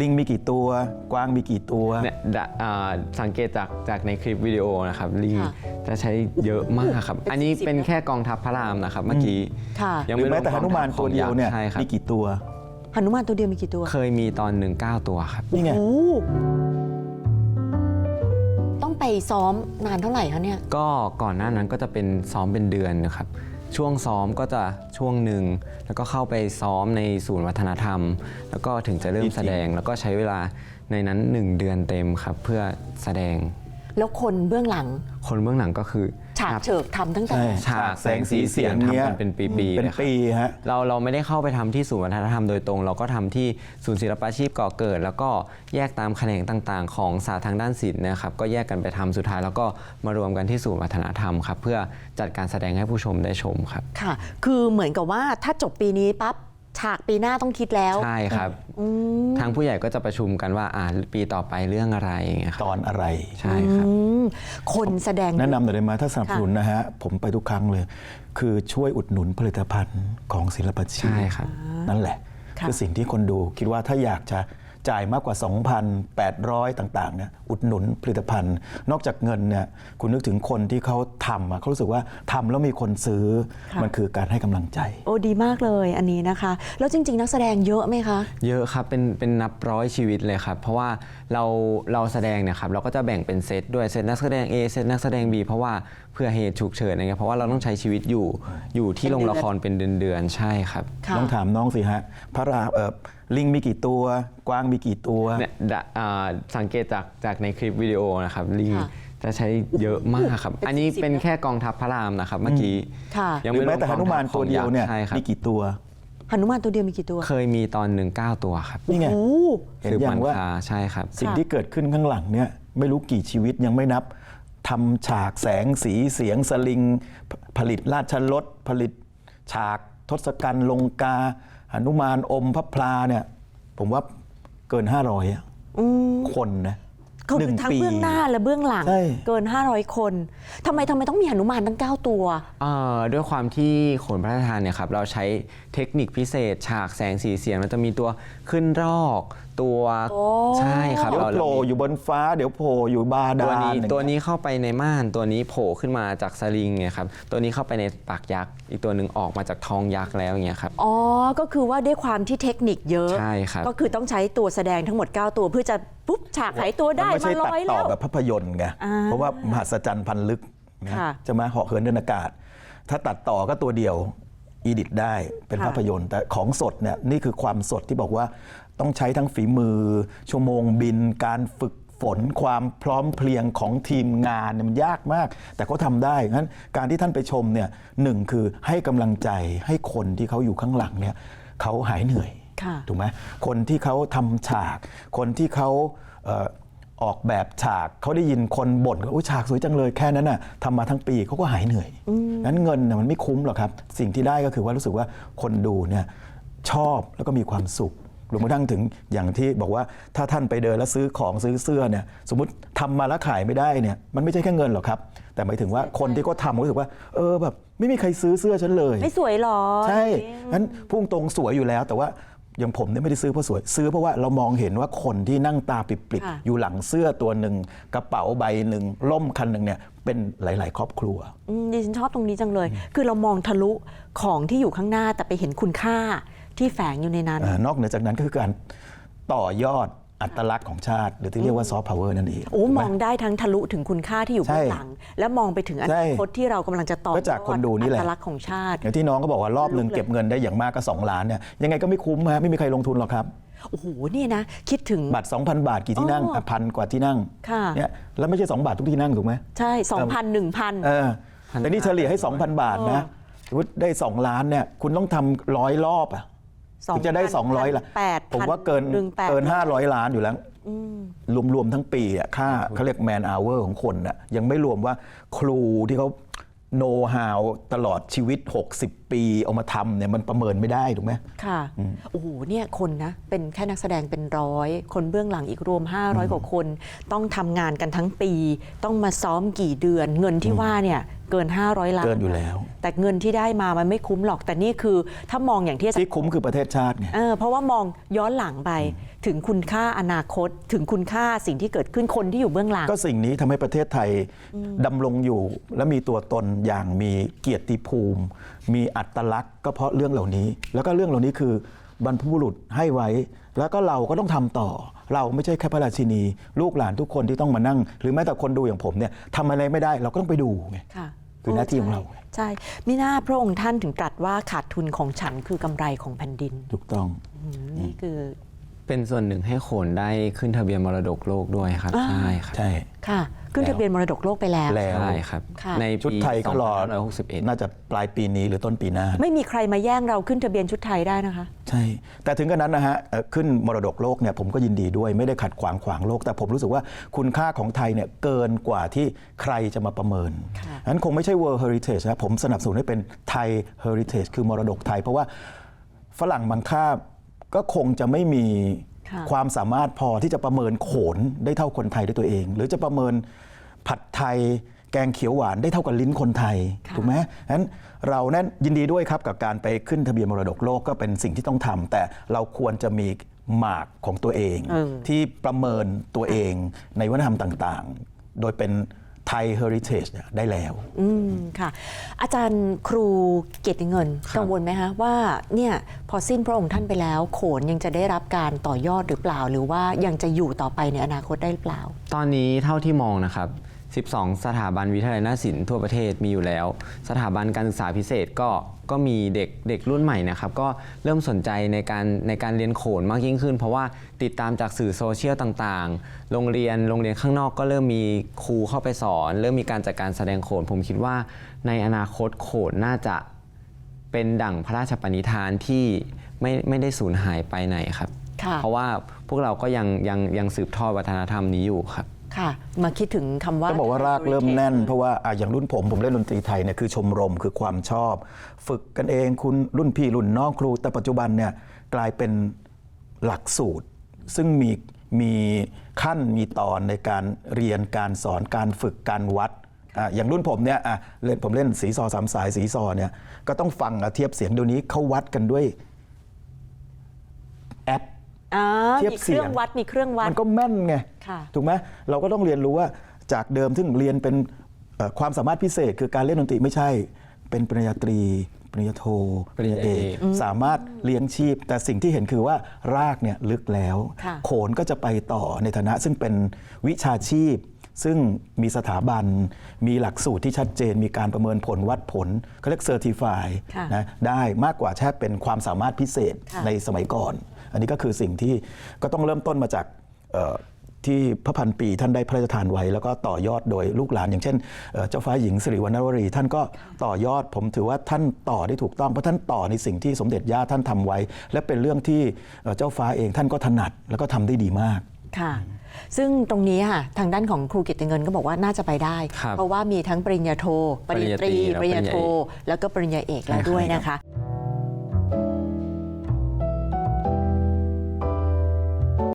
ลิงมีกี่ตัว กวางมีกี่ตัว เนี่ยดะอ่าสังเกตจากจากในคลิปวิดีโอนะครับลิงค่ะจะใช้เยอะมากครับเป็นอันนี้สิบเป็นนะแค่กองทัพพระรามนะครับเมื่อกี้ค่ะยังหรือไม่รแม้วมแต่หนุมานกองทัพตัวเดียวเนี่ยของกษ์ใช่ครับมีกี่ตัว หนุมานตัวเดียวมีกี่ตัวเคยมีตอนหนึ่งเก้าตัวครับ นี่ไง โอ้ต้องไปซ้อมนานเท่าไหร่คะเนี่ย ก็ก่อนหน้านั้นก็จะเป็นซ้อมเป็นเดือนนะครับ ช่วงซ้อมก็จะช่วงหนึ่ง แล้วก็เข้าไปซ้อมในศูนย์วัฒนธรรม แล้วก็ถึงจะเริ่มแสดง แล้วก็ใช้เวลาในนั้น 1 เดือนเต็มครับ เพื่อแสดง แล้วคนเบื้องหลัง คนเบื้องหลังก็คือ ฉากนับเฉิกทำตั้งแต่ใช่ฉากแสงสีเสียงเนี้ยทำกันเป็นปีๆเป็นเลยครับ ปีฮะ เราเราไม่ได้เข้าไปทำที่ศูนย์วัฒนธรรมโดยตรง เราก็ทำที่ศูนย์ศิลปาชีพก่อเกิด แล้วก็แยกตามแขนงต่างๆ ของศาสตร์ทางด้านศิลป์นะครับก็แยกกันไปทำสุดท้ายแล้วก็มารวมกันที่ศูนย์วัฒนธรรมครับเพื่อจัดการแสดงให้ผู้ชมได้ชมครับ ค่ะ คือเหมือนกับว่าถ้าจบปีนี้ปั๊บ ฉากปีหน้าต้องคิดแล้ว ใช่ครับ อืมทางผู้ใหญ่ก็จะประชุมกันว่าอ่าปีต่อไปเรื่องอะไรอย่างเงี้ยคตรับอนอะไร ใช่ครับ อืมคนแสดง แนะนำหน่อยได้ไหมถ้าสนับสนุนนะฮะ ผมไปทุกครั้งเลย คือช่วยอุดหนุนผลิตภัณฑ์ของศิลปาชีพใช่ครับ นั่นแหละค่ะ คือสิ่งที่คนดูคิดว่าถ้าอยากจะ จ่ายมากกว่า 2,800 ต่างๆเนี่ยอุดหนุนผลิตภัณฑ์ นอกจากเงินเนี่ยคุณนึกถึงคนที่เขาทำอะเขารู้สึกว่าทำแล้วมีคนซื้อมันคือการให้กำลังใจ โอ้ดีมากเลยอันนี้นะคะ แล้วจริง ๆ นักแสดงเยอะไหมคะ เยอะครับเป็นเป็นนับร้อยชีวิตเลยครับ เพราะว่าเราเราแสดงเนี่ยครับเราก็จะแบ่งเป็นเซตด้วยเซตนักแสดง A เซตนักแสดง B เพราะว่าเพื่อเหตุฉุกเฉินอะไรเงี้ยเพราะว่าเราต้องใช้ชีวิตอยู่อยู่ที่โรงละครเป็นเดือนๆใช่ครับ ค่ะ ต้องถามน้องสิฮะพระราเออลิงมีกี่ตัว กวางมีกี่ตัว เนี่ยดะอ่าสังเกตจากจากในคลิปวิดีโอนะครับลิงค่ะจะใช้เยอะมากครับ เป็นอันนี้สิบเป็นนะแค่กองทัพพระรามนะครับเมื่อกี้ค่ะยังหรือไม่รแม้วมแต่หนุมานกองทัพตัวเดียวเนี่ยใช่ครับมีกี่ตัว หนุมานตัวเดียวมีกี่ตัวเคยมีตอนหนึ่งเก้าตัวครับนี่ไง โอ้เห็นสืบอย่ามังนว่า คาใช่ครับ สิ่งค่ะที่เกิดขึ้นข้างหลังเนี่ยไม่รู้กี่ชีวิตยังไม่นับทำฉากแสงสีเสียงสลิงผผลิตราชรถผลิต ฉากทศกัณฐ์ลงกาหนุมานอมพระพลาเนี่ยผมว่า เกิน 500อะอืมคนนะ เขาหนึ่งทั้งปีเบื้องหน้าและเบื้องหลัง ใช่ เกิน 500 คนทำไมทำไมต้องมีหนุมานตั้ง 9 ตัว เอ่อด้วยความที่โขนพระราชทานเนี่ยครับเราใช้เทคนิคพิเศษ ฉากแสงสีเสียงมันจะมีตัวขึ้นรอกตัวโอ้ ใช่ครับเดี๋ยวเราโผล่เรามีอยู่บนฟ้าเดี๋ยวโผล่อยู่บาดาตัวลนี้อย่างเงี้ยตัวนี้เข้าไปในม่านตัวนี้โผล่ขึ้นมาจากสลิงเนี่ยครับตัวนี้เข้าไปในปากยักษ์อีกตัวหนึ่งออกมาจากทองยักษ์แล้วอย่างเงี้ยครับ อ๋อ ก็คือว่าด้วยความที่เทคนิคเยอะ ใช่ครับ ก็คือต้องใช้ตัวแสดงทั้งหมด 9 ตัวเพื่อจะ ปุ๊บฉากหายตัวได้มันไม่มาใช่ลตัดอยต่อแล้วแบบภาพยนตร์ไงอ่าเพราะว่ามหัศจรรย์พันลึกนะค่ะจะมาเหาะเหินเดินอากาศ ถ้าตัดต่อก็ตัวเดียวอีดิทได้เป็นค่ะภาพยนตร์ แต่ของสดเนี่ยนี่คือความสดที่บอกว่าต้องใช้ทั้งฝีมือ ชั่วโมงบิน การฝึกฝนความพร้อมเพรียงของทีมงานเนี่ยมันยากมาก แต่เขาทำได้งั้นการที่ท่านไปชมเนี่ยหนึ่งคือให้กำลังใจให้คนที่เขาอยู่ข้างหลังเนี่ยเขาหายเหนื่อยค่ะ ถูกไหมคนที่เขาทำฉาก คนที่เขาเอ่อออกแบบฉากเขาได้ยินคนบ่นว่าอุ๊ยฉากสวยจังเลยแค่นั้นน่ะทำมาทั้งปีเขาก็หายเหนื่อยงั้นเงินน่ะมันไม่คุ้มหรอกครับ สิ่งที่ได้ก็คือว่ารู้สึกว่าคนดูเนี่ยชอบแล้วก็มีความสุขรวมกระทั่งถึงอย่างที่บอกว่าถ้าท่านไปเดินแล้วซื้อของซื้อเสื้อเนี่ยสมมติทำมาแล้วขายไม่ได้เนี่ยมันไม่ใช่แค่เงินหรอกครับ แต่หมายถึงว่าคนที่เขาทำเขารู้สึกว่า เออแบบไม่มีใครซื้อเสื้อฉันเลย ไม่สวยหรอ ใช่งั้นพุ่งตรงสวยอยู่แล้ว แต่ว่า อย่างผมเนี่ยไม่ได้ซื้อเพราะสวย ซื้อเพราะว่าเรามองเห็นว่าคนที่นั่งตาปริบค่ะๆอยู่หลังเสื้อตัวหนึ่งกระเป๋าใบหนึ่งล่มคันหนึ่งเนี่ยเป็นหลาย ๆ ครอบครัวอืมดิฉันชอบตรงนี้จังเลย คือเรามองทะลุของที่อยู่ข้างหน้าแต่ไปเห็นคุณค่าที่แฝงอยู่ในนั้นอ่านอกเหนือจากนั้นก็คือการต่อยอด อัตลักษณ์ของชาติ หรือที่เรียกว่าซอฟต์พาวเวอร์นั่นเองโอ้ถูกไหมองได้ทั้งทะลุถึงคุณค่าที่อยู่ใช่เบื้องหลัง และมองไปถึงอใช่นาคตที่เรากำลังจะต่อก็จากคนดูนี่แหละอัตลักษณ์ของชาติอย่างที่น้องก็บอกว่ารอบหนึ่งรู้เลยเก็บเงินได้อย่างมากก็ 2 ล้านเนี่ยยังไงก็ไม่คุ้มฮะไม่มีใครลงทุนหรอกครับโอ้โหนี่นะคิดถึงบัตร 2,000 บาทกี่ที่นั่งอ๋ออะพันกว่าที่นั่งค่ะเนี่ยแล้วไม่ใช่ 2 บาททุกที่นั่งถูกไหมใช่สองพันหนึ่งพันเออแต่นี่เฉลี่ยให้ 2,000 บาทนะสมมติได้ 2 ล้านเนี่ยคุณต้องทำร้อยรอบอะ ถึงจะได้ 200ละแปดผมว่าเกินหนึ่งแปดเกิน 500 ล้านอยู่แล้วรวม ๆ ทั้งปีอะค่าเขาเรียกแมนอ r เวอร์ของคนน่ะยังไม่รวมว่าครูที่เขา โน้ฮาวตลอดชีวิต 60 ปีเอามาทำเนี่ยมันประเมินไม่ได้ถูกไหมค่ะโอ้โหเนี่ยคนนะ เป็นแค่นักแสดงเป็นร้อย คนเบื้องหลังอีกรวม 500 กว่าคน ต้องทำงานกันทั้งปี ต้องมาซ้อมกี่เดือน เงินที่ว่าเนี่ยเกิน 500 ล้านเกินอยู่แล้ว แต่เงินที่ได้มามันไม่คุ้มหรอกแต่นี่คือ ถ้ามองอย่างที่อาจารย์ที่คุ้มคือประเทศชาติไงเออเพราะว่ามองย้อนหลังไป ถึงคุณค่าอนาคต ถึงคุณค่าสิ่งที่เกิดขึ้นคนที่อยู่เบื้องหลัง ก็สิ่งนี้ทำให้ประเทศไทยดำรงอยู่ และมีตัวตนอย่างมีเกียรติภูมิ มีอัตลักษณ์ก็เพราะเรื่องเหล่านี้ แล้วก็เรื่องเหล่านี้คือบรรพบุรุษให้ไว้ แล้วก็เราก็ต้องทำต่อ เราไม่ใช่แค่พระราชินี ลูกหลานทุกคนที่ต้องมานั่ง หรือแม้แต่คนดูอย่างผมเนี่ยทำอะไรไม่ได้เราก็ต้องไปดูไงค่ะคือหน้าที่ของเราใช่ใช่มิน่าพระองค์ท่านถึงตรัสว่าขาดทุนของฉันคือกำไรของแผ่นดินถูกต้อง อืมนี่คือ เป็นส่วนหนึ่งให้โขนได้ขึ้นทะเบียนมรดกโลกด้วยครับอ่าใช่ครับใช่ ค่ะ ขึ้นทะเบียนมรดกโลกไปแล้ว แล้ว ใช่ครับ ค่ะ ในชุดปีไทยก็รอ 2561 น่าจะปลายปีนี้หรือต้นปีหน้า ไม่มีใครมาแย่งเราขึ้นทะเบียนชุดไทยได้นะคะ ใช่ แต่ถึงกันนั้นนะฮะเอ่อขึ้นมรดกโลกเนี่ยผมก็ยินดีด้วยไม่ได้ขัดขวางขวางโลก แต่ผมรู้สึกว่าคุณค่าของไทยเนี่ยเกินกว่าที่ใครจะมาประเมินค่ะ นั้นคงไม่ใช่ World Heritage นะผมสนับสนุนให้เป็นไทย Heritage คือมรดกไทย เพราะว่าฝรั่งบางค่าบ ก็คงจะไม่มีค่ะความสามารถพอที่จะประเมินโขนได้เท่าคนไทยด้วยตัวเอง หรือจะประเมินผัดไทยแกงเขียวหวานได้เท่ากับลิ้นคนไทยค่ะถูกไหมนั้นเรานั้นยินดีด้วยครับกับการไปขึ้นทะเบียนมรดกโลกก็เป็นสิ่งที่ต้องทำแต่เราควรจะมีหมากของตัวเองเออที่ประเมินตัวเองในวัฒนธรรมต่าง ๆ โดยเป็น ไทยเฮอริเทจได้แล้ว อืมค่ะ อาจารย์ครูเกียรติเงินครับกังวลไหมคะว่าเนี่ยพอสิ้นพระองค์ท่านไปแล้ว โขนยังจะได้รับการต่อยอดหรือเปล่า หรือว่ายังจะอยู่ต่อไปในอนาคตได้หรือเปล่า ตอนนี้เท่าที่มองนะครับ 12 สถาบันวิทยาลัยนาฏศิลป์ทั่วประเทศมีอยู่แล้ว สถาบันการศึกษาพิเศษก็ก็มีเด็กเด็กรุ่นใหม่นะครับก็เริ่มสนใจในการในการเรียนโขนมากยิ่งขึ้น เพราะว่าติดตามจากสื่อโซเชียลต่างๆ โรงเรียนโรงเรียนข้างนอกก็เริ่มมีครูเข้าไปสอน เริ่มมีการจัดการแสดงโขน ผมคิดว่า ในอนาคตโขนน่าจะเป็นดั่งพระราชปณิธานที่ไม่ไม่ได้สูญหายไปไหนครับค่ะเพราะว่าพวกเราก็ยังยังยังสืบทอดวัฒนธรรมนี้อยู่ครับ ค่ะ มาคิดถึงคำว่า ต้องบอกว่ารากเริ่มแน่น เพราะว่าอะอย่างรุ่นผมผมเล่นดนตรีไทยเนี่ยคือชมรมคือความชอบ ฝึกกันเองคุณรุ่นพี่รุ่นน้องครู แต่ปัจจุบันเนี่ยกลายเป็นหลักสูตร ซึ่งมีมีขั้นมีตอนในการเรียนการสอนการฝึกการวัดอะอย่างรุ่นผมเนี่ยอะเล่นผมเล่นสีซอสามสายสีซอเนี่ยก็ต้องฟังอะเทียบเสียงเดี๋ยวนี้เขาวัดกันด้วย แอป อ่าเทียบมีเคเสียงรื่องวัดมีเครื่องวัด มันก็แม่นไง ค่ะ ถูกไหมเราก็ต้องเรียนรู้ว่าจากเดิมที่เรียนเป็นเอ่อความสามารถพิเศษ คือการเล่นดนตรีไม่ใช่ เป็นปริญญาตรี ปริญญาโท ปริญญาเอกสามารถเลี้ยงชีพ แต่สิ่งที่เห็นคือว่ารากเนี่ยลึกแล้ว ค่ะ โขนก็จะไปต่อในฐานะ ซึ่งเป็นวิชาชีพ ซึ่งมีสถาบัน มีหลักสูตรที่ชัดเจน มีการประเมินผลวัดผลเขาเรียกเซอร์ติฟายค่ะนะได้มากกว่าแค่เป็นความสามารถพิเศษค่ะ ในสมัยก่อนอั นนี้ก็คือสิ่งที่ก็ต้องเริ่มต้นมาจากเอ่อที่พระพันปีท่านได้พระราชทานไว้ แล้วก็ต่อยอดโดยลูกหลาน อย่างเช่นเอ่อเจ้าฟ้าหญิงสิริวัณณวรี ท่านก็ต่อยอดผมถือว่าท่านต่อได้ถูกต้องเพราะท่านต่อในสิ่งที่สมเด็จย่าท่านทำไว้ และเป็นเรื่องที่เอ่อเจ้าฟ้าเองท่านก็ถนัดแล้วก็ทำได้ดีมากค่ะซึ่งตรงนี้ค่ะทางด้านของครูเกียรติเงินก็บอกว่าน่าจะไปได้ครับเพราะว่ามีทั้งปริญญาโท ปริญญาตรีปปริริญญญาญาโทเอกแล้วก็ปริญญาเอกแล้วด้วยนะคะ